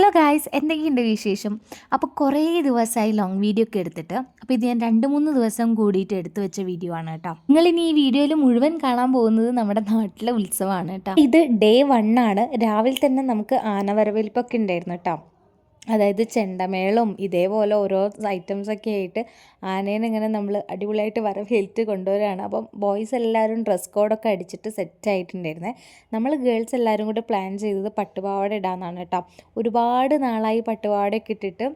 Hello guys എന്തൊക്കെയുണ്ട് വിശേഷം? അപ്പോൾ കുറേ ദിവസമായി ലോങ് വീഡിയോ ഒക്കെ എടുത്തിട്ട്. അപ്പോൾ ഇത് ഞാൻ രണ്ട് മൂന്ന് ദിവസം കൂടിയിട്ട് എടുത്തു വെച്ച വീഡിയോ ആണ് കേട്ടോ. നിങ്ങൾ ഇനി ഈ വീഡിയോയിൽ മുഴുവൻ കാണാൻ പോകുന്നത് നമ്മുടെ നാട്ടിലെ ഉത്സവമാണ് കേട്ടോ. ഇത് ഡേ വൺ ആണ്. രാവിലെ തന്നെ നമുക്ക് ആനവരവേൽപ്പൊക്കെ ഉണ്ടായിരുന്നു കേട്ടോ. അതായത് ചെണ്ടമേളവും ഇതേപോലെ ഓരോ ഐറ്റംസൊക്കെ ആയിട്ട് ആനേനെ ഇങ്ങനെ നമ്മൾ അടിപൊളിയായിട്ട് വരവേൽറ്റ് കൊണ്ടുവരികയാണ് അപ്പം ബോയ്സ് എല്ലാവരും ഡ്രസ് കോഡൊക്കെ അടിച്ചിട്ട് സെറ്റ് ആയിട്ടുണ്ടായിരുന്നേ. നമ്മൾ ഗേൾസ് എല്ലാവരും കൂടി പ്ലാൻ ചെയ്തത് പട്ടുപാവാട ഇടാമെന്നാണ് കേട്ടോ. ഒരുപാട് നാളായി പട്ടുപാവാടയൊക്കെ ഇട്ടിട്ട്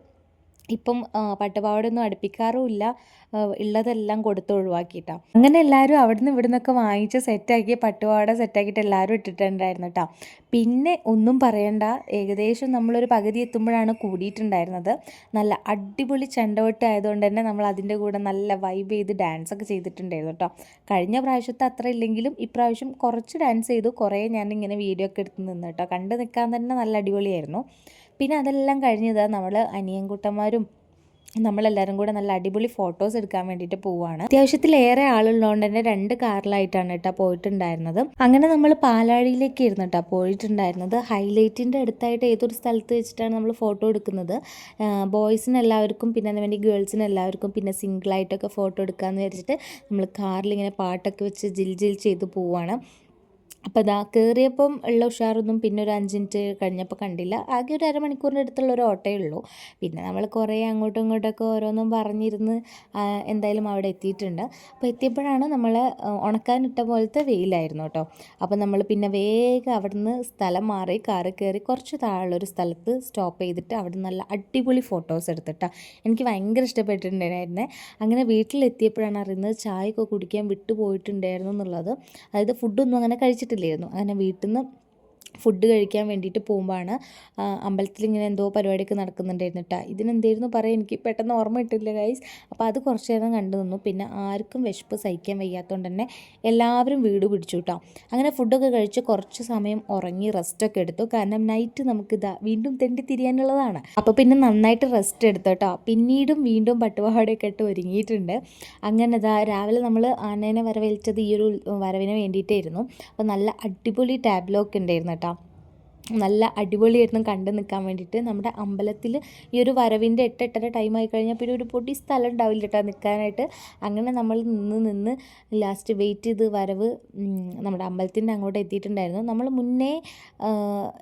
ഇപ്പം പട്ടുപാവാടയൊന്നും അടുപ്പിക്കാറുമില്ല. ഉള്ളതെല്ലാം കൊടുത്ത് ഒഴിവാക്കിയിട്ടാണ് അങ്ങനെ എല്ലാവരും അവിടുന്ന് ഇവിടെ നിന്നൊക്കെ വാങ്ങിച്ച് സെറ്റാക്കി പട്ടുപാവാട സെറ്റാക്കിയിട്ട് എല്ലാവരും ഇട്ടിട്ടുണ്ടായിരുന്നു കേട്ടോ പിന്നെ ഒന്നും പറയണ്ട. ഏകദേശം നമ്മളൊരു പകുതി എത്തുമ്പോഴാണ് കൂടിയിട്ടുണ്ടായിരുന്നത്. നല്ല അടിപൊളി ചെണ്ടവെട്ട് ആയതുകൊണ്ട് തന്നെ നമ്മൾ അതിന്റെ കൂടെ നല്ല വൈബ് ചെയ്ത് ഡാൻസ് ഒക്കെ ചെയ്തിട്ടുണ്ടായിരുന്നു കേട്ടോ കഴിഞ്ഞ പ്രാവശ്യത്തെ അത്ര ഇല്ലെങ്കിലും ഇപ്രാവശ്യം കുറച്ച് ഡാൻസ് ചെയ്തു. കുറേ ഞാൻ ഇങ്ങനെ വീഡിയോ ഒക്കെ എടുത്ത് നിന്ന് കേട്ടോ കണ്ട് നിൽക്കാൻ തന്നെ നല്ല അടിപൊളിയായിരുന്നു. പിന്നെ അതെല്ലാം കഴിഞ്ഞത് നമ്മൾ അനിയൻകുട്ടന്മാരും നമ്മളെല്ലാവരും കൂടെ നല്ല അടിപൊളി ഫോട്ടോസ് എടുക്കാൻ വേണ്ടിയിട്ട് പോവുകയാണ് അത്യാവശ്യത്തിലേറെ ആളുള്ളതുകൊണ്ട് തന്നെ രണ്ട് കാറിലായിട്ടാണ് കേട്ടോ പോയിട്ടുണ്ടായിരുന്നത്. അങ്ങനെ നമ്മൾ പാലാഴിയിലേക്ക് ഇരുന്നു കേട്ടോ പോയിട്ടുണ്ടായിരുന്നത്. ഹൈലൈറ്റിന്റെ അടുത്തായിട്ട് ഏതൊരു സ്ഥലത്ത് വെച്ചിട്ടാണ് നമ്മൾ ഫോട്ടോ എടുക്കുന്നത്. ബോയ്സിന് എല്ലാവർക്കും പിന്നെ അതിന് വേണ്ടി ഗേൾസിന് എല്ലാവർക്കും പിന്നെ സിംഗിളായിട്ടൊക്കെ ഫോട്ടോ എടുക്കാമെന്ന് വിചാരിച്ചിട്ട് നമ്മൾ കാറിൽ ഇങ്ങനെ പാട്ടൊക്കെ വെച്ച് ജിൽ ജിൽ ചെയ്ത് പോവുകയാണ് അപ്പോൾ ഇതാ കയറിയപ്പം ഉള്ള ഉഷാറൊന്നും പിന്നെ ഒരു അഞ്ച് മിനിറ്റ് കഴിഞ്ഞപ്പോൾ കണ്ടില്ല. ആകെ ഒരു അരമണിക്കൂറിന്റെ അടുത്തുള്ള ഒരു ഓട്ടേ ഉള്ളൂ പിന്നെ നമ്മൾ കുറേ അങ്ങോട്ടും ഇങ്ങോട്ടൊക്കെ ഓരോന്നും പറഞ്ഞിരുന്ന് എന്തായാലും അവിടെ എത്തിയിട്ടുണ്ട്. അപ്പോൾ എത്തിയപ്പോഴാണ് നമ്മൾ ഉണക്കാനിട്ട പോലത്തെ വെയിലായിരുന്നു കേട്ടോ. അപ്പോൾ നമ്മൾ പിന്നെ വേഗം അവിടുന്ന് സ്ഥലം മാറി കാറ് കയറി കുറച്ച് താഴെയുള്ളൊരു സ്ഥലത്ത് സ്റ്റോപ്പ് ചെയ്തിട്ട് അവിടെ നല്ല അടിപൊളി ഫോട്ടോസ് എടുത്തിട്ടാ. എനിക്ക് ഭയങ്കര ഇഷ്ടപ്പെട്ടിട്ടുണ്ടായിരുന്നേ. അങ്ങനെ വീട്ടിലെത്തിയപ്പോഴാണ് അറിയുന്നത് ചായ ഒക്കെ കുടിക്കാൻ വിട്ടുപോയിട്ടുണ്ടായിരുന്നു എന്നുള്ളത്. അതായത് ഫുഡൊന്നും അങ്ങനെ കഴിച്ചിട്ടില്ല. കഴിച്ചിട്ടില്ലായിരുന്നു അങ്ങനെ വീട്ടിൽ നിന്ന് ഫുഡ് കഴിക്കാൻ വേണ്ടിയിട്ട് പോകുമ്പോഴാണ് അമ്പലത്തിൽ ഇങ്ങനെ എന്തോ പരിപാടിയൊക്കെ നടക്കുന്നുണ്ടായിരുന്നു കേട്ടോ ഇതിനെന്തായിരുന്നു പറയാം എനിക്ക് പെട്ടെന്ന് ഓർമ്മ കിട്ടില്ല ഗൈസ് അപ്പോൾ അത് കുറച്ച് നേരം കണ്ടു നിന്നു. പിന്നെ ആർക്കും വിശപ്പ് സഹിക്കാൻ വയ്യാത്തതുകൊണ്ട് തന്നെ എല്ലാവരും വീട് പിടിച്ചു കേട്ടോ അങ്ങനെ ഫുഡൊക്കെ കഴിച്ച് കുറച്ച് സമയം ഉറങ്ങി റെസ്റ്റൊക്കെ എടുത്തു. കാരണം നൈറ്റ് നമുക്കിതാ വീണ്ടും തെണ്ടി തിരിയാനുള്ളതാണ്. അപ്പോൾ പിന്നെ നന്നായിട്ട് റെസ്റ്റ് എടുത്തു കേട്ടോ പിന്നീടും വീണ്ടും പട്ടുപാവാടയൊക്കെ ഇട്ട് ഒരുങ്ങിയിട്ടുണ്ട്. അങ്ങനെ ഇതാ രാവിലെ നമ്മൾ ആനേനെ വരവേൽച്ചത് ഈ ഒരു വരവിന് വേണ്ടിയിട്ടായിരുന്നു. അപ്പോൾ നല്ല അടിപൊളി ടാബ്ലോ ഒക്കെ ഉണ്ടായിരുന്നു കേട്ടോ. നല്ല അടിപൊളിയായിരുന്നു കണ്ടു നിൽക്കാൻ വേണ്ടിയിട്ട്. നമ്മുടെ അമ്പലത്തിൽ ഈ ഒരു വരവിന്റെ എട്ട് എട്ടര ടൈം ആയി കഴിഞ്ഞാൽ പിന്നെ ഒരു പൊടി സ്ഥലം ഉണ്ടാവില്ല കേട്ടോ നിൽക്കാനായിട്ട്. അങ്ങനെ നമ്മൾ നിന്ന് നിന്ന് ലാസ്റ്റ് വെയിറ്റ് ചെയ്ത് വരവ് നമ്മുടെ അമ്പലത്തിന്റെ അങ്ങോട്ട് എത്തിയിട്ടുണ്ടായിരുന്നു. നമ്മൾ മുന്നേ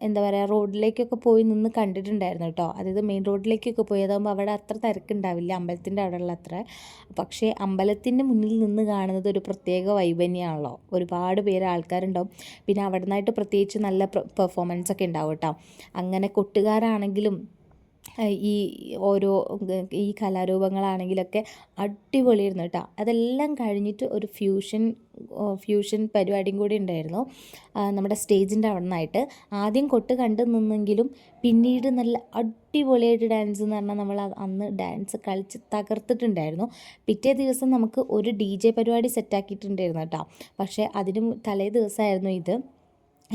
എന്താ പറയുക റോഡിലേക്കൊക്കെ പോയി നിന്ന് കണ്ടിട്ടുണ്ടായിരുന്നു കേട്ടോ. അതായത് മെയിൻ റോഡിലേക്കൊക്കെ പോയി. അതാകുമ്പോൾ അവിടെ അത്ര തിരക്കുണ്ടാവില്ല അമ്പലത്തിന്റെ അവിടെയുള്ള അത്ര. പക്ഷേ അമ്പലത്തിന്റെ മുന്നിൽ നിന്ന് കാണുന്നത് ഒരു പ്രത്യേക വൈബന്യാണല്ലോ ഒരുപാട് പേര് ആൾക്കാരുണ്ടാവും. പിന്നെ അവിടെ നിന്നായിട്ട് പ്രത്യേകിച്ച് നല്ല പെർഫോമൻസ് ഒക്കെ ഉണ്ടാവും കേട്ടോ അങ്ങനെ കൊട്ടുകാരാണെങ്കിലും ഈ ഓരോ ഈ കലാരൂപങ്ങളാണെങ്കിലൊക്കെ അടിപൊളിയായിരുന്നു കേട്ടോ അതെല്ലാം കഴിഞ്ഞിട്ട് ഒരു ഫ്യൂഷൻ ഫ്യൂഷൻ പരിപാടിയും കൂടി ഉണ്ടായിരുന്നു. നമ്മുടെ സ്റ്റേജിന്റെ അവിടെ നിന്നായിട്ട്. ആദ്യം കൊട്ട് കണ്ടു നിന്നെങ്കിലും പിന്നീട് നല്ല അടിപൊളിയായിട്ട് ഡാൻസ് എന്ന് പറഞ്ഞാൽ നമ്മൾ അന്ന് ഡാൻസ് കളിച്ച് തകർത്തിട്ടുണ്ടായിരുന്നു. പിറ്റേ ദിവസം നമുക്ക് ഒരു ഡി ജെ പരിപാടി സെറ്റാക്കിയിട്ടുണ്ടായിരുന്നു കേട്ടോ പക്ഷേ അതിന് തലേ ദിവസമായിരുന്നു ഇത്.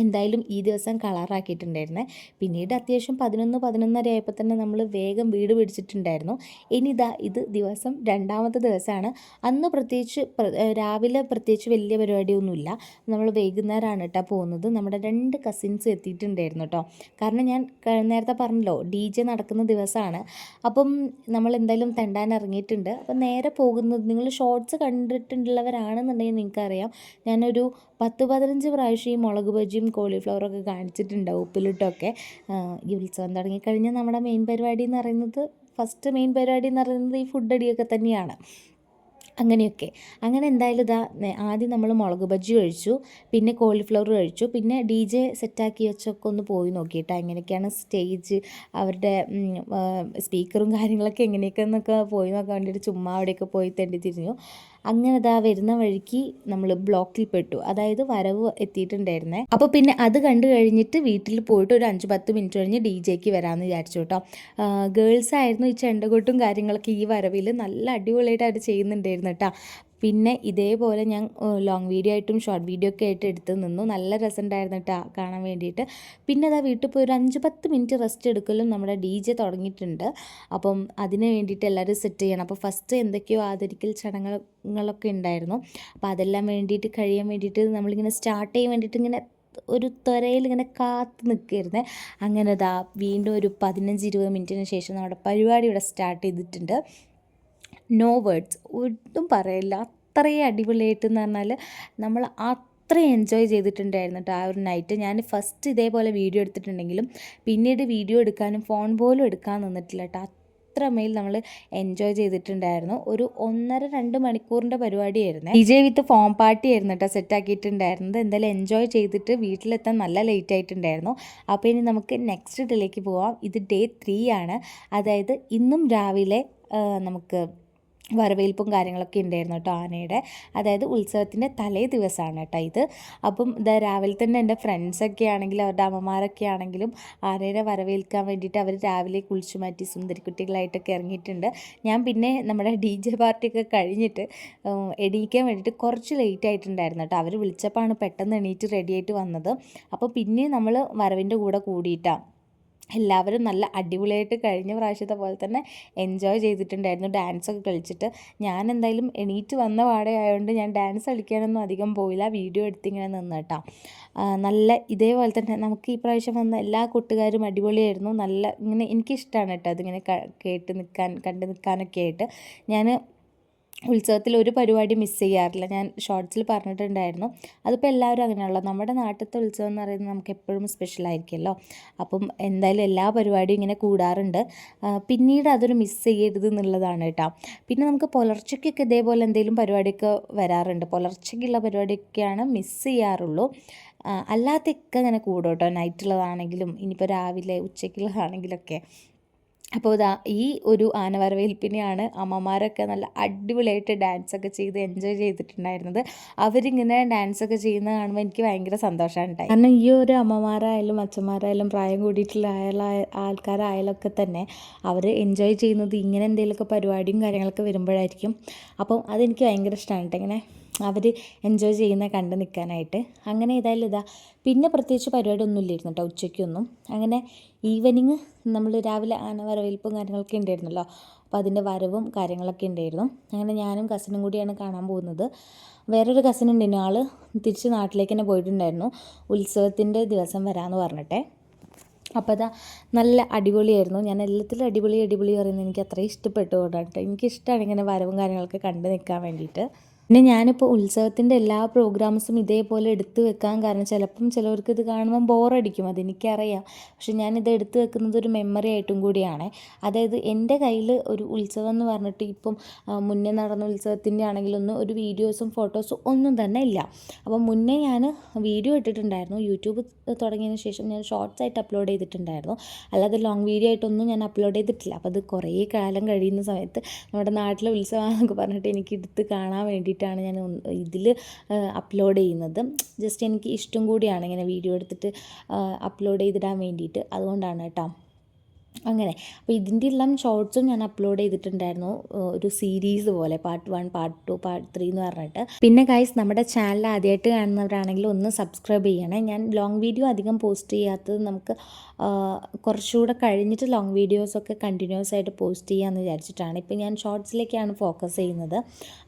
എന്തായാലും ഈ ദിവസം കളറാക്കിയിട്ടുണ്ടായിരുന്നത് പിന്നീട് അത്യാവശ്യം പതിനൊന്ന് പതിനൊന്നര ആയപ്പോൾ തന്നെ നമ്മൾ വേഗം വീട് പിടിച്ചിട്ടുണ്ടായിരുന്നു. ഇനി ഇതാ ഇത് ദിവസം രണ്ടാമത്തെ ദിവസമാണ് അന്ന് പ്രത്യേകിച്ച് രാവിലെ പ്രത്യേകിച്ച് വലിയ പരിപാടിയൊന്നുമില്ല. നമ്മൾ വൈകുന്നേരമാണ് കേട്ടോ പോകുന്നത്. നമ്മുടെ രണ്ട് കസിൻസ് എത്തിയിട്ടുണ്ടായിരുന്നു കേട്ടോ കാരണം ഞാൻ നേരത്തെ പറഞ്ഞല്ലോ ഡി ജെ നടക്കുന്ന ദിവസമാണ് അപ്പം നമ്മൾ എന്തായാലും തെണ്ടാൻ ഇറങ്ങിയിട്ടുണ്ട്. അപ്പം നേരെ പോകുന്നത് നിങ്ങൾ ഷോർട്സ് കണ്ടിട്ടുള്ളവരാണെന്നുണ്ടെങ്കിൽ നിങ്ങൾക്കറിയാം. ഞാനൊരു പത്ത് പതിനഞ്ച് പ്രാവശ്യം ഈ മുളക് ബജിയും കോളിഫ്ലവറൊക്കെ കാണിച്ചിട്ടുണ്ടാവും ഉപ്പിലിട്ടൊക്കെ. ഈ ഉത്സവം തുടങ്ങിക്കഴിഞ്ഞാൽ നമ്മുടെ മെയിൻ പരിപാടി എന്ന് പറയുന്നത് ഫസ്റ്റ് മെയിൻ പരിപാടി എന്ന് പറയുന്നത് ഈ ഫുഡ് അടിയൊക്കെ തന്നെയാണ്. അങ്ങനെയൊക്കെ. അങ്ങനെ എന്തായാലും ഇതാ ആദ്യം നമ്മൾ മുളക് ബജ്ജി കഴിച്ചു പിന്നെ കോളിഫ്ലവർ കഴിച്ചു പിന്നെ ഡി ജെ സെറ്റാക്കി വെച്ചൊക്കെ ഒന്ന് പോയി നോക്കിയിട്ട് എങ്ങനെയൊക്കെയാണ് സ്റ്റേജ് അവരുടെ സ്പീക്കറും കാര്യങ്ങളൊക്കെ എങ്ങനെയൊക്കെ എന്നൊക്കെ പോയി നോക്കാൻ വേണ്ടിയിട്ട് ചുമ്മാ അവിടെയൊക്കെ പോയി തെണ്ടി തിരിഞ്ഞു. അങ്ങനെ ഇതാ വരുന്ന വഴിക്ക് നമ്മൾ ബ്ലോക്കിൽ പെട്ടു. അതായത് വരവ് എത്തിയിട്ടുണ്ടായിരുന്നേ. അപ്പോൾ പിന്നെ അത് കണ്ടു കഴിഞ്ഞിട്ട് വീട്ടിൽ പോയിട്ട് ഒരു അഞ്ച് പത്ത് മിനിറ്റ് കഴിഞ്ഞ് ഡി ജെക്ക് വരാമെന്ന് വിചാരിച്ചു കേട്ടോ. ഗേൾസ് ആയിരുന്നു ഈ ചെണ്ടകൊട്ടും കാര്യങ്ങളൊക്കെ ഈ വരവിൽ നല്ല അടിപൊളിയായിട്ട് അവർ ചെയ്യുന്നുണ്ടായിരുന്നു കേട്ടോ പിന്നെ ഇതേപോലെ ഞാൻ ലോങ് വീഡിയോ ആയിട്ടും ഷോർട്ട് വീഡിയോ ഒക്കെ ആയിട്ട് എടുത്ത് നിന്നു. നല്ല രസമുണ്ടായിരുന്നു കേട്ടോ കാണാൻ വേണ്ടിയിട്ട്. പിന്നെ അതാ വീട്ടിൽ പോയി ഒരു അഞ്ച് പത്ത് മിനിറ്റ് റെസ്റ്റ് എടുക്കലും നമ്മുടെ ഡി ജെ തുടങ്ങിയിട്ടുണ്ട്. അപ്പം അതിന് വേണ്ടിയിട്ട് എല്ലാവരും സെറ്റ് ചെയ്യണം. അപ്പോൾ ഫസ്റ്റ് എന്തൊക്കെയോ ആദരിക്കൽ ചടങ്ങുകളൊക്കെ ഉണ്ടായിരുന്നു. അപ്പോൾ അതെല്ലാം വേണ്ടിയിട്ട് കഴിയാൻ വേണ്ടിയിട്ട് നമ്മളിങ്ങനെ സ്റ്റാർട്ട് ചെയ്യാൻ വേണ്ടിയിട്ട് ഇങ്ങനെ ഒരു ത്വരയിൽ ഇങ്ങനെ കാത്ത് നിൽക്കുകയായിരുന്നേ. അങ്ങനെ ഇതാ വീണ്ടും ഒരു പതിനഞ്ച് ഇരുപത് മിനിറ്റിന് ശേഷം നമ്മുടെ പരിപാടി ഇവിടെ സ്റ്റാർട്ട് ചെയ്തിട്ടുണ്ട്. നോ വേർഡ്സ് ഒട്ടും പറയില്ല. അത്രയും അടിപൊളിയായിട്ട് എന്ന് പറഞ്ഞാൽ നമ്മൾ അത്രയും എൻജോയ് ചെയ്തിട്ടുണ്ടായിരുന്നു കേട്ടോ ആ ഒരു നൈറ്റ് ഞാൻ ഫസ്റ്റ് ഇതേപോലെ വീഡിയോ എടുത്തിട്ടുണ്ടെങ്കിലും പിന്നീട് വീഡിയോ എടുക്കാനും ഫോൺ പോലും എടുക്കാൻ നിന്നിട്ടില്ല കേട്ടോ അത്രമേൽ നമ്മൾ എൻജോയ് ചെയ്തിട്ടുണ്ടായിരുന്നു. ഒരു ഒന്നര രണ്ട് മണിക്കൂറിന്റെ പരിപാടിയായിരുന്നു. D J with foam party ആയിരുന്നു കേട്ടോ സെറ്റാക്കിയിട്ടുണ്ടായിരുന്നത് എന്തായാലും എൻജോയ് ചെയ്തിട്ട് വീട്ടിലെത്താൻ നല്ല ലേറ്റ് ആയിട്ടുണ്ടായിരുന്നു. അപ്പോൾ ഇനി നമുക്ക് നെക്സ്റ്റ് ഡേയിലേക്ക് പോവാം. ഇത് ഡേ ത്രീ ആണ്. അതായത് ഇന്നും രാവിലെ നമുക്ക് വരവേൽപ്പും കാര്യങ്ങളൊക്കെ ഉണ്ടായിരുന്നു കേട്ടോ ആനയുടെ. അതായത് ഉത്സവത്തിന്റെ തലേ ദിവസമാണ് കേട്ടോ ഇത്. അപ്പം ഇതാ രാവിലെ തന്നെ എന്റെ ഫ്രണ്ട്സൊക്കെ ആണെങ്കിലും അവരുടെ അമ്മമാരൊക്കെ ആണെങ്കിലും ആനയുടെ വരവേൽക്കാൻ വേണ്ടിയിട്ട് അവർ രാവിലെ കുളിച്ചു മാറ്റി സുന്ദരിക്കുട്ടികളായിട്ടൊക്കെ ഇറങ്ങിയിട്ടുണ്ട്. ഞാൻ പിന്നെ നമ്മുടെ ഡി ജെ പാർട്ടിയൊക്കെ കഴിഞ്ഞിട്ട് എണീക്കാൻ വേണ്ടിയിട്ട് കുറച്ച് ലേറ്റ് ആയിട്ടുണ്ടായിരുന്നു കേട്ടോ. അവർ വിളിച്ചപ്പോഴാണ് പെട്ടെന്ന് എണീറ്റ് റെഡിയായിട്ട് വന്നത്. അപ്പോൾ പിന്നെ നമ്മൾ വരവിന്റെ കൂടെ കൂടിയിട്ടാണ് എല്ലാവരും നല്ല അടിപൊളിയായിട്ട് കഴിഞ്ഞ പ്രാവശ്യത്തെ പോലെ തന്നെ എൻജോയ് ചെയ്തിട്ടുണ്ടായിരുന്നു. ഡാൻസൊക്കെ കളിച്ചിട്ട്. ഞാൻ എന്തായാലും എണീറ്റ് വന്ന പാടെ ആയതുകൊണ്ട് ഞാൻ ഡാൻസ് കളിക്കാനൊന്നും അധികം പോയില്ല. വീഡിയോ എടുത്തിങ്ങനെ നിന്ന് കേട്ടോ. നല്ല ഇതേപോലെ തന്നെ നമുക്ക് ഈ പ്രാവശ്യം വന്ന എല്ലാ കൂട്ടുകാരും അടിപൊളിയായിരുന്നു. നല്ല ഇങ്ങനെ എനിക്കിഷ്ടമാണ് കേട്ടോ അതിങ്ങനെ കേട്ട് നിൽക്കാൻ കണ്ട് നിൽക്കാനൊക്കെ ആയിട്ട്. ഞാൻ ഉത്സവത്തിൽ ഒരു പരിപാടി മിസ് ചെയ്യാറില്ല. ഞാൻ ഷോർട്സിൽ പറഞ്ഞിട്ടുണ്ടായിരുന്നു. അതിപ്പോൾ എല്ലാവരും അങ്ങനെയുള്ള നമ്മുടെ നാട്ടിലത്തെ ഉത്സവം എന്ന് പറയുന്നത് നമുക്ക് എപ്പോഴും സ്പെഷ്യൽ ആയിരിക്കുമല്ലോ. അപ്പം എന്തായാലും എല്ലാ പരിപാടിയും ഇങ്ങനെ കൂടാറുണ്ട്. പിന്നീട് അതൊരു മിസ് ചെയ്യരുത് എന്നുള്ളതാണ് കേട്ടോ. പിന്നെ നമുക്ക് പുലർച്ചയ്ക്കൊക്കെ ഇതേപോലെ എന്തെങ്കിലും പരിപാടിയൊക്കെ വരാറുണ്ട്. പുലർച്ചയ്ക്കുള്ള പരിപാടിയൊക്കെയാണ് മിസ് ചെയ്യാറുള്ളൂ. അല്ലാത്തൊക്കെ അങ്ങനെ കൂടും കേട്ടോ. നൈറ്റുള്ളതാണെങ്കിലും ഇനിയിപ്പോൾ രാവിലെ ഉച്ചയ്ക്കുള്ളതാണെങ്കിലൊക്കെ. അപ്പോൾ ഇതാ ഈ ഒരു ആനവരവേൽപ്പിനെയാണ് അമ്മമാരൊക്കെ നല്ല അടിപൊളിയായിട്ട് ഡാൻസൊക്കെ ചെയ്ത് എൻജോയ് ചെയ്തിട്ടുണ്ടായിരുന്നത്. അവരിങ്ങനെ ഡാൻസൊക്കെ ചെയ്യുന്നത് കാണുമ്പോൾ എനിക്ക് ഭയങ്കര സന്തോഷമാണ് ഉണ്ടായി കാരണം ഈ ഒരു അമ്മമാരായാലും അച്ഛന്മാരായാലും പ്രായം കൂടിയിട്ടുള്ള ആയാല ആൾക്കാരായാലൊക്കെ തന്നെ അവർ എൻജോയ് ചെയ്യുന്നത് ഇങ്ങനെ എന്തെങ്കിലുമൊക്കെ പരിപാടിയും കാര്യങ്ങളൊക്കെ വരുമ്പോഴായിരിക്കും. അപ്പം അതെനിക്ക് ഭയങ്കര ഇഷ്ടമാണ് കേട്ടോ ഇങ്ങനെ. അവർ എൻജോയ് ചെയ്യുന്ന കണ്ട് നിൽക്കാനായിട്ട് അങ്ങനെ ഏതായാലും ഇതാ പിന്നെ പ്രത്യേകിച്ച് പരിപാടി ഒന്നും ഇല്ലായിരുന്നു കേട്ടോ ഉച്ചയ്ക്കൊന്നും. അങ്ങനെ ഈവനിങ് നമ്മൾ രാവിലെ ആന വരവേൽപ്പും കാര്യങ്ങളൊക്കെ ഉണ്ടായിരുന്നല്ലോ അപ്പോൾ അതിന്റെ വരവും കാര്യങ്ങളൊക്കെ ഉണ്ടായിരുന്നു അങ്ങനെ ഞാനും കസിനും കൂടിയാണ് കാണാൻ പോകുന്നത്. വേറൊരു കസിൻ ഉണ്ടായിരുന്നു ആൾ തിരിച്ച് നാട്ടിലേക്ക് തന്നെ പോയിട്ടുണ്ടായിരുന്നു. ഉത്സവത്തിന്റെ ദിവസം വരാമെന്ന് പറഞ്ഞിട്ടേ. അപ്പോൾ അതാ നല്ല അടിപൊളിയായിരുന്നു. ഞാൻ എല്ലാത്തിലും അടിപൊളി അടിപൊളി പറയുന്നത് എനിക്ക് അത്രയും ഇഷ്ടപ്പെട്ടു കേട്ടോ എനിക്കിഷ്ടമാണ് ഇങ്ങനെ വരവും കാര്യങ്ങളൊക്കെ കണ്ടു നിൽക്കാൻ വേണ്ടിയിട്ട്. പിന്നെ ഞാനിപ്പോൾ ഉത്സവത്തിന്റെ എല്ലാ പ്രോഗ്രാംസും ഇതേപോലെ എടുത്തു വെക്കാൻ കാരണം ചിലപ്പം ചിലവർക്ക് ഇത് കാണുമ്പോൾ ബോറടിക്കും അതെനിക്കറിയാം. പക്ഷെ ഞാനിത് എടുത്തു വെക്കുന്നത് ഒരു മെമ്മറി ആയിട്ടും കൂടിയാണ്. അതായത് എന്റെ കയ്യിൽ ഒരു ഉത്സവം എന്ന് പറഞ്ഞിട്ട് ഇപ്പം മുന്നേ നടന്ന ഉത്സവത്തിന്റെ ആണെങ്കിലൊന്നും ഒരു വീഡിയോസും ഫോട്ടോസും ഒന്നും തന്നെ ഇല്ല. അപ്പം മുന്നേ ഞാൻ വീഡിയോ ഇട്ടിട്ടുണ്ടായിരുന്നു. യൂട്യൂബ് തുടങ്ങിയതിന് ശേഷം ഞാൻ ഷോർട്സ് ആയിട്ട് അപ്ലോഡ് ചെയ്തിട്ടുണ്ടായിരുന്നു. അല്ലാതെ ലോങ് വീഡിയോ ആയിട്ടൊന്നും ഞാൻ അപ്ലോഡ് ചെയ്തിട്ടില്ല. അപ്പോൾ അത് കുറേ കാലം കഴിയുന്ന സമയത്ത് നമ്മുടെ നാട്ടിലെ ഉത്സവമാണെന്നൊക്കെ പറഞ്ഞിട്ട് എനിക്ക് എടുത്ത് കാണാൻ വേണ്ടിയിട്ടാണ് ഞാൻ ഇതിൽ അപ്ലോഡ് ചെയ്യുന്നത്. ജസ്റ്റ് എനിക്ക് ഇഷ്ടം കൂടിയാണ് ഇങ്ങനെ വീഡിയോ എടുത്തിട്ട് അപ്ലോഡ് ചെയ്തിടാൻ വേണ്ടിയിട്ട്. അതുകൊണ്ടാണ് കേട്ടോ. അങ്ങനെ. അപ്പോൾ ഇതിന്റെ എല്ലാം ഷോർട്സും ഞാൻ അപ്ലോഡ് ചെയ്തിട്ടുണ്ടായിരുന്നു. ഒരു സീരീസ് പോലെ part one part two part three എന്ന് പറഞ്ഞിട്ട്. പിന്നെ ഗൈസ് നമ്മുടെ ചാനൽ ആദ്യമായിട്ട് കാണുന്നവരാണെങ്കിൽ ഒന്ന് സബ്സ്ക്രൈബ് ചെയ്യണേ. ഞാൻ ലോങ് വീഡിയോ അധികം പോസ്റ്റ് ചെയ്യാത്തത് നമുക്ക് കുറച്ചുകൂടെ കഴിഞ്ഞിട്ട് ലോങ് വീഡിയോസൊക്കെ കണ്ടിന്യൂസ് ആയിട്ട് പോസ്റ്റ് ചെയ്യാമെന്ന് വിചാരിച്ചിട്ടാണ്. ഇപ്പോൾ ഞാൻ ഷോർട്സിലേക്കാണ് ഫോക്കസ് ചെയ്യുന്നത്.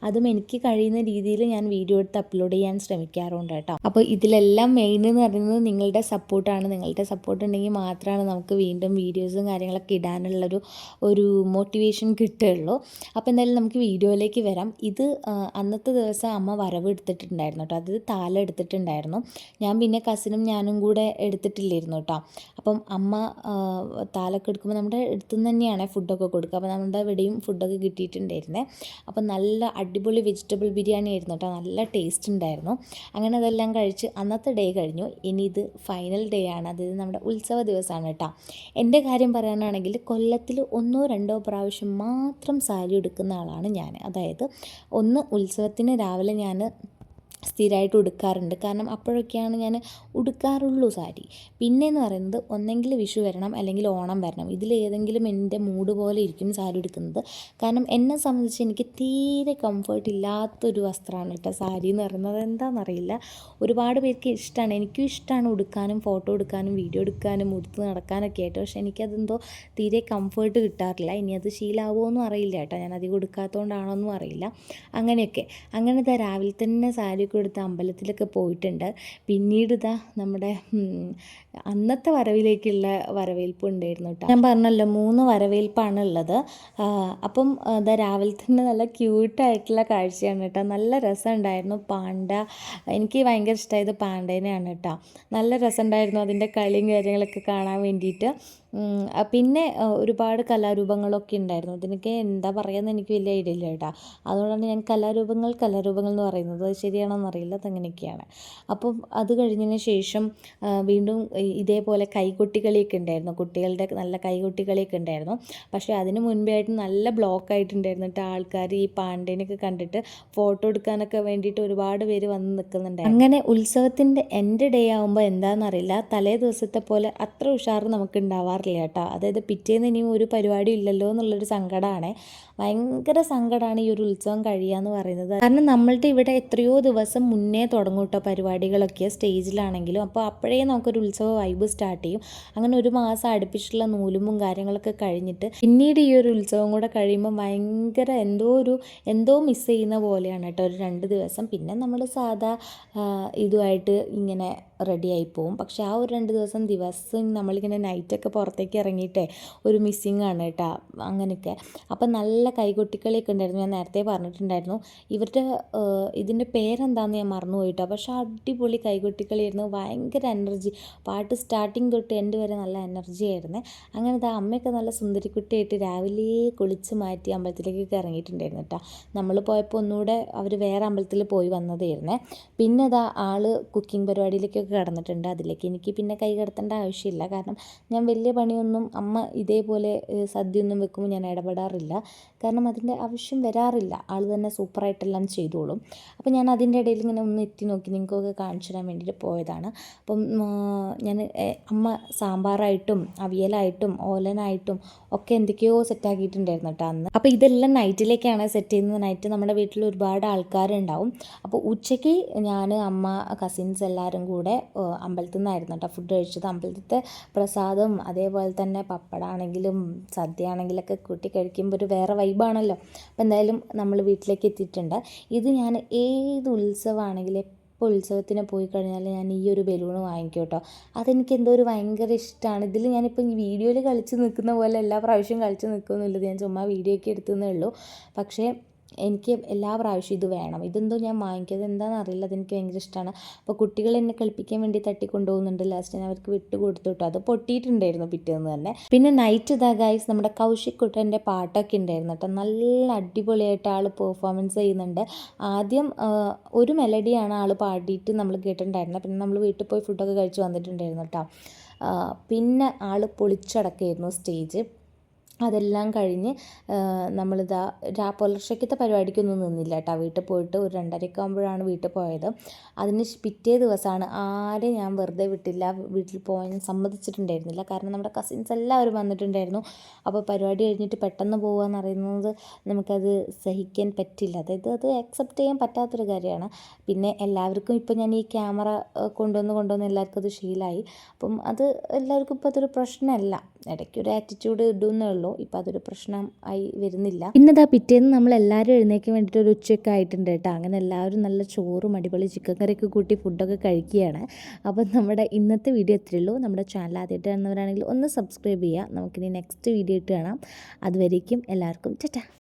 അതും എനിക്ക് കഴിയുന്ന രീതിയിൽ ഞാൻ വീഡിയോ എടുത്ത് അപ്ലോഡ് ചെയ്യാൻ ശ്രമിക്കാറുണ്ട് കേട്ടോ. അപ്പോൾ ഇതിലെല്ലാം മെയിൻ എന്ന് പറയുന്നത് നിങ്ങളുടെ സപ്പോർട്ടാണ് നിങ്ങളുടെ സപ്പോർട്ട് ഉണ്ടെങ്കിൽ മാത്രമാണ് നമുക്ക് വീണ്ടും വീഡിയോസും കാര്യങ്ങളൊക്കെ ഇടാനുള്ളൊരു ഒരു മോട്ടിവേഷൻ കിട്ടുകയുള്ളൂ. അപ്പോൾ എന്തായാലും നമുക്ക് വീഡിയോയിലേക്ക് വരാം. ഇത് അന്നത്തെ ദിവസം അമ്മ വരവ് എടുത്തിട്ടുണ്ടായിരുന്നു കേട്ടോ. അത് താല എടുത്തിട്ടുണ്ടായിരുന്നു. ഞാൻ പിന്നെ കസിനും ഞാനും കൂടെ എടുത്തിട്ടില്ലായിരുന്നു കേട്ടോ. അപ്പം അമ്മ താലൊക്കെ എടുക്കുമ്പോൾ നമ്മുടെ അടുത്തു നിന്ന് തന്നെയാണ് ഫുഡൊക്കെ കൊടുക്കുക. അപ്പോൾ നമ്മുടെ ഇവിടെയും ഫുഡൊക്കെ കിട്ടിയിട്ടുണ്ടായിരുന്നേ. അപ്പം നല്ല അടിപൊളി വെജിറ്റബിൾ ബിരിയാണി ആയിരുന്നു കേട്ടോ. നല്ല ടേസ്റ്റ് ഉണ്ടായിരുന്നു. അങ്ങനെ അതെല്ലാം കഴിച്ച് അന്നത്തെ ഡേ കഴിഞ്ഞു. ഇനി ഇത് ഫൈനൽ ഡേ ആണ്. അതായത് നമ്മുടെ ഉത്സവ ദിവസമാണ് കേട്ടോ. എന്റെ കാര്യം പറയാനാണെങ്കിൽ കൊല്ലത്തിൽ ഒന്നോ രണ്ടോ പ്രാവശ്യം മാത്രം സാരി എടുക്കുന്ന ആളാണ് ഞാൻ. അതായത് ഒന്ന് ഉത്സവത്തിന് രാവിലെ ഞാൻ സ്ഥിരമായിട്ട് ഉടുക്കാറുണ്ട്. കാരണം അപ്പോഴൊക്കെയാണ് ഞാൻ ഉടുക്കാറുള്ളൂ സാരി. പിന്നെയെന്ന് പറയുന്നത് ഒന്നെങ്കിൽ വിഷു വരണം അല്ലെങ്കിൽ ഓണം വരണം. ഇതിലേതെങ്കിലും എന്റെ മൂഡ് പോലെ ഇരിക്കും സാരി ഉടുക്കുന്നത്. കാരണം എന്നെ സംബന്ധിച്ച് എനിക്ക് തീരെ കംഫർട്ട് ഇല്ലാത്തൊരു വസ്ത്രമാണ് കേട്ടോ സാരി എന്ന് പറയുന്നത്. എന്താണെന്നറിയില്ല ഒരുപാട് പേർക്ക് ഇഷ്ടമാണ് എനിക്കും ഇഷ്ടമാണ് ഉടുക്കാനും ഫോട്ടോ എടുക്കാനും വീഡിയോ എടുക്കാനും ഉടുത്ത് നടക്കാനൊക്കെ ആയിട്ട്. പക്ഷേ എനിക്കതെന്തോ തീരെ കംഫർട്ട് കിട്ടാറില്ല. ഇനി അത് ശീലമാവുമോയെന്നും അറിയില്ല കേട്ടോ. ഞാൻ അധികം ഉടുക്കാത്തതുകൊണ്ടാണോ എന്നും അറിയില്ല. അങ്ങനെയൊക്കെ. അങ്ങനെ രാവിലെ തന്നെ സാരിയൊക്കെ എടുത്ത് അമ്പലത്തിലൊക്കെ പോയിട്ടുണ്ട്. പിന്നീട് ഇതാ നമ്മുടെ അന്നത്തെ വരവിലേക്കുള്ള വരവേൽപ്പ് ഉണ്ടായിരുന്നു കേട്ടോ. ഞാൻ പറഞ്ഞല്ലോ മൂന്ന് വരവേൽപ്പാണ് ഉള്ളത്. അപ്പം ഇതാ രാവിലെ തന്നെ നല്ല ക്യൂട്ടായിട്ടുള്ള കാഴ്ചയാണ് കേട്ടോ. നല്ല രസമുണ്ടായിരുന്നു. പാണ്ട എനിക്ക് ഭയങ്കര ഇഷ്ടമായത് പാണ്ടേനെയാണ് കേട്ടോ. നല്ല രസമുണ്ടായിരുന്നു അതിന്റെ കളിയും കാര്യങ്ങളൊക്കെ കാണാൻ വേണ്ടിയിട്ട്. പിന്നെ ഒരുപാട് കലാരൂപങ്ങളൊക്കെ ഉണ്ടായിരുന്നു. അതിനൊക്കെ എന്താ പറയുകയെന്ന് എനിക്ക് വലിയ ഐഡിയ ഇല്ല കേട്ടോ. അതുകൊണ്ടാണ് ഞാൻ കലാരൂപങ്ങൾ കലാരൂപങ്ങൾ എന്ന് പറയുന്നത്. അറിയില്ല. അതങ്ങനെയൊക്കെയാണ് അപ്പം അത് കഴിഞ്ഞതിന് ശേഷം വീണ്ടും ഇതേപോലെ കൈകൊട്ടികളിയൊക്കെ ഉണ്ടായിരുന്നു. കുട്ടികളുടെ നല്ല കൈകൊട്ടികളിയൊക്കെ ഉണ്ടായിരുന്നു. പക്ഷേ അതിന് മുൻപേ ആയിട്ട് നല്ല ബ്ലോക്ക് ആയിട്ടുണ്ടായിരുന്നു ആൾക്കാർ ഈ പാണ്ഡ്യനൊക്കെ കണ്ടിട്ട് ഫോട്ടോ എടുക്കാനൊക്കെ വേണ്ടിയിട്ട് ഒരുപാട് പേര് വന്ന് നിൽക്കുന്നുണ്ടായിരുന്നു. അങ്ങനെ ഉത്സവത്തിന്റെ എന്റെ ഡേ ആകുമ്പോൾ എന്താണെന്നറിയില്ല തലേ ദിവസത്തെ പോലെ അത്ര ഉഷാറ് നമുക്ക് ഉണ്ടാവാറില്ല കേട്ടോ. അതായത് പിറ്റേന്ന് ഇനിയും ഒരു പരിപാടി ഇല്ലല്ലോ എന്നുള്ളൊരു സങ്കടമാണ് ഭയങ്കര സങ്കടമാണ് ഈ ഒരു ഉത്സവം കഴിയുക എന്ന് പറയുന്നത്. കാരണം നമ്മളുടെ ഇവിടെ എത്രയോ ദിവസം മുന്നേ തുടങ്ങും കേട്ടോ പരിപാടികളൊക്കെ സ്റ്റേജിലാണെങ്കിലും. അപ്പോൾ അപ്പോഴേ നമുക്കൊരു ഉത്സവ വൈബ് സ്റ്റാർട്ട് ചെയ്യും. അങ്ങനെ ഒരു മാസം അടുപ്പിച്ചിട്ടുള്ള നൂലുമ്പും കാര്യങ്ങളൊക്കെ കഴിഞ്ഞിട്ട് പിന്നീട് ഈ ഒരു ഉത്സവം കൂടെ കഴിയുമ്പോൾ ഭയങ്കര എന്തോ ഒരു എന്തോ മിസ് ചെയ്യുന്ന പോലെയാണ് കേട്ടോ ഒരു രണ്ട് ദിവസം. പിന്നെ നമ്മൾ സാധാ ഇതുമായിട്ട് ഇങ്ങനെ റെഡിയായി പോവും. പക്ഷേ ആ ഒരു രണ്ട് ദിവസം ദിവസം നമ്മളിങ്ങനെ നൈറ്റൊക്കെ പുറത്തേക്ക് ഇറങ്ങിയിട്ടേ ഒരു മിസ്സിങ് ആണ് കേട്ടോ അങ്ങനെയൊക്കെ. അപ്പം നല്ല കൈകൊട്ടിക്കളിയൊക്കെ ഉണ്ടായിരുന്നു. ഞാൻ നേരത്തെ പറഞ്ഞിട്ടുണ്ടായിരുന്നു. ഇവരുടെ ഇതിന്റെ പേരെന്താണെന്ന് ഞാൻ മറന്നുപോയിട്ടോ. പക്ഷേ അടിപൊളി കൈകൊട്ടിക്കളിയായിരുന്നു. ഭയങ്കര എനർജി പാട്ട് സ്റ്റാർട്ടിങ് തൊട്ട് എന്റെ വരെ നല്ല എനർജി ആയിരുന്നു. അങ്ങനെ ദാ അമ്മയൊക്കെ നല്ല സുന്ദരിക്കുട്ടിയായിട്ട് രാവിലെ കുളിച്ച് മാറ്റി അമ്പലത്തിലേക്കൊക്കെ ഇറങ്ങിയിട്ടുണ്ടായിരുന്നു കേട്ടോ. നമ്മൾ പോയപ്പോൾ ഒന്നുകൂടെ അവർ വേറെ അമ്പലത്തിൽ പോയി വന്നതായിരുന്നേ. പിന്നെ ഇതാ ആൾ കുക്കിംഗ് പരിപാടിയിലേക്കൊക്കെ കടന്നിട്ടുണ്ട്. അതിലേക്ക് എനിക്ക് പിന്നെ കൈ കടത്തേണ്ട ആവശ്യമില്ല. കാരണം ഞാൻ വലിയ പണിയൊന്നും അമ്മ ഇതേപോലെ സദ്യയൊന്നും വെക്കുമ്പോൾ ഞാൻ ഇടപെടാറില്ല. കാരണം അതിന്റെ ആവശ്യം വരാറില്ല. ആൾ തന്നെ സൂപ്പറായിട്ടെല്ലാം ചെയ്തോളും. അപ്പോൾ ഞാൻ അതിന്റെ ഇടയിൽ ഇങ്ങനെ ഒന്ന് എത്തി നോക്കി നിങ്ങൾക്കൊക്കെ കാണിച്ചു തരാൻ വേണ്ടിയിട്ട് പോയതാണ്. അപ്പം ഞാൻ അമ്മ സാമ്പാറായിട്ടും അവിയലായിട്ടും ഓലനായിട്ടും ഒക്കെ എന്തൊക്കെയോ സെറ്റാക്കിയിട്ടുണ്ടായിരുന്നു കേട്ടോ അന്ന്. അപ്പോൾ ഇതെല്ലാം നൈറ്റിലേക്കാണ് സെറ്റ് ചെയ്യുന്നത്. നൈറ്റ് നമ്മുടെ വീട്ടിൽ ഒരുപാട് ആൾക്കാരുണ്ടാവും. അപ്പോൾ ഉച്ചയ്ക്ക് ഞാൻ അമ്മ കസിൻസ് എല്ലാവരും കൂടെ അമ്പലത്തിൽ നിന്നായിരുന്നു കേട്ടോ ഫുഡ് കഴിച്ചത്. അമ്പലത്തിലത്തെ പ്രസാദം അതേപോലെ തന്നെ പപ്പടാണെങ്കിലും സദ്യ ആണെങ്കിലൊക്കെ കൂട്ടി കഴിക്കുമ്പോൾ ഒരു വേറെ വൈബാണല്ലോ അപ്പോൾ എന്തായാലും നമ്മൾ വീട്ടിലേക്ക് എത്തിയിട്ടുണ്ട്. ഇത് ഞാൻ ഏത് ഉത്സവമാണെങ്കിലും എപ്പോൾ ഉത്സവത്തിന് പോയി കഴിഞ്ഞാൽ ഞാൻ ഈ ഒരു ബലൂൺ വാങ്ങിക്കും കേട്ടോ അതെനിക്ക് എന്തോ ഒരു ഭയങ്കര ഇഷ്ടമാണ് ഇതിൽ ഞാനിപ്പോൾ ഈ വീഡിയോയിൽ കളിച്ച് നിൽക്കുന്ന പോലെ എല്ലാ പ്രാവശ്യവും കളിച്ച് നിൽക്കുമെന്നുള്ളത് ഞാൻ ചുമ്മാ വീഡിയോ ഒക്കെ എടുത്തതേ ഉള്ളൂ. പക്ഷേ എനിക്ക് എല്ലാ പ്രാവശ്യവും ഇത് വേണം. ഇതെന്തോ ഞാൻ വാങ്ങിക്കുന്നത് എന്താണെന്ന് അറിയില്ല. അതെനിക്ക് ഭയങ്കര ഇഷ്ടമാണ് അപ്പോൾ കുട്ടികൾ എന്നെ കളിപ്പിക്കാൻ വേണ്ടി തട്ടിക്കൊണ്ടുപോകുന്നുണ്ട്. ലാസ്റ്റ് ഞാൻ അവർക്ക് വിട്ട് കൊടുത്തു അത് പൊട്ടിയിട്ടുണ്ടായിരുന്നു പിറ്റേന്ന് തന്നെ. പിന്നെ നൈറ്റ് ഇതാ ഗൈസ് നമ്മുടെ കൗശിക് കുട്ടന്റെ പാട്ടൊക്കെ ഉണ്ടായിരുന്നു കേട്ടോ. നല്ല അടിപൊളിയായിട്ട് ആൾ പെർഫോമൻസ് ചെയ്യുന്നുണ്ട്. ആദ്യം ഒരു മെലഡിയാണ് ആൾ പാടിയിട്ട് നമ്മൾ കേട്ടിട്ടുണ്ടായിരുന്നത്. പിന്നെ നമ്മൾ വീട്ടിൽ പോയി ഫുഡൊക്കെ കഴിച്ച് വന്നിട്ടുണ്ടായിരുന്നു കേട്ടോ. പിന്നെ ആൾ പൊളിച്ചടക്കായിരുന്നു സ്റ്റേജ് അതെല്ലാം കഴിഞ്ഞ് നമ്മളിതാ രാ പുലർച്ചയ്ക്കത്തെ പരിപാടിക്കൊന്നും നിന്നില്ല കേട്ടോ. വീട്ടിൽ പോയിട്ട് ഒരു രണ്ടരയൊക്കെ ആകുമ്പോഴാണ് വീട്ടിൽ പോയത്. അതിന് പിറ്റേ ദിവസമാണ് ആരെയും ഞാൻ വെറുതെ വിട്ടില്ല വീട്ടിൽ പോകാൻ സമ്മതിച്ചിട്ടുണ്ടായിരുന്നില്ല. കാരണം നമ്മുടെ കസിൻസ് എല്ലാവരും വന്നിട്ടുണ്ടായിരുന്നു. അപ്പോൾ പരിപാടി കഴിഞ്ഞിട്ട് പെട്ടെന്ന് പോകുക എന്ന് പറയുന്നത് നമുക്കത് സഹിക്കാൻ പറ്റില്ല. അതായത് അത് അക്സെപ്റ്റ് ചെയ്യാൻ പറ്റാത്തൊരു കാര്യമാണ്. പിന്നെ എല്ലാവർക്കും ഇപ്പോൾ ഞാൻ ഈ ക്യാമറ കൊണ്ടുവന്ന് കൊണ്ടുവന്ന് എല്ലാവർക്കും അത് ശീലമായി അപ്പം അത് എല്ലാവർക്കും ഇപ്പോൾ അതൊരു പ്രശ്നമല്ല. ഇടയ്ക്കൊരു ആറ്റിറ്റ്യൂഡ് ഇടുന്നേ ഉള്ളൂ. ഇപ്പം അതൊരു പ്രശ്നം ആയി വരുന്നില്ല. പിന്നെതാ പിറ്റേന്ന് നമ്മൾ എല്ലാവരും എഴുന്നേക്കാൻ വേണ്ടിയിട്ട് ഒരു ഉച്ചയൊക്കെ ആയിട്ടുണ്ട് കേട്ടോ. അങ്ങനെ എല്ലാവരും നല്ല ചോറും അടിപൊളി ചിക്കൻ കറിയൊക്കെ കൂട്ടി ഫുഡൊക്കെ കഴിക്കുകയാണ്. അപ്പം നമ്മുടെ ഇന്നത്തെ വീഡിയോ ഇത്രയേ ഉള്ളൂ. നമ്മുടെ ചാനൽ ആദ്യമായിട്ട് കാണുന്നവരാണെങ്കിൽ ഒന്ന് സബ്സ്ക്രൈബ് ചെയ്യുക. നമുക്കിനി നെക്സ്റ്റ് വീഡിയോ ഇട്ട് കാണാം. അതുവരേക്കും എല്ലാവർക്കും ചറ്റാ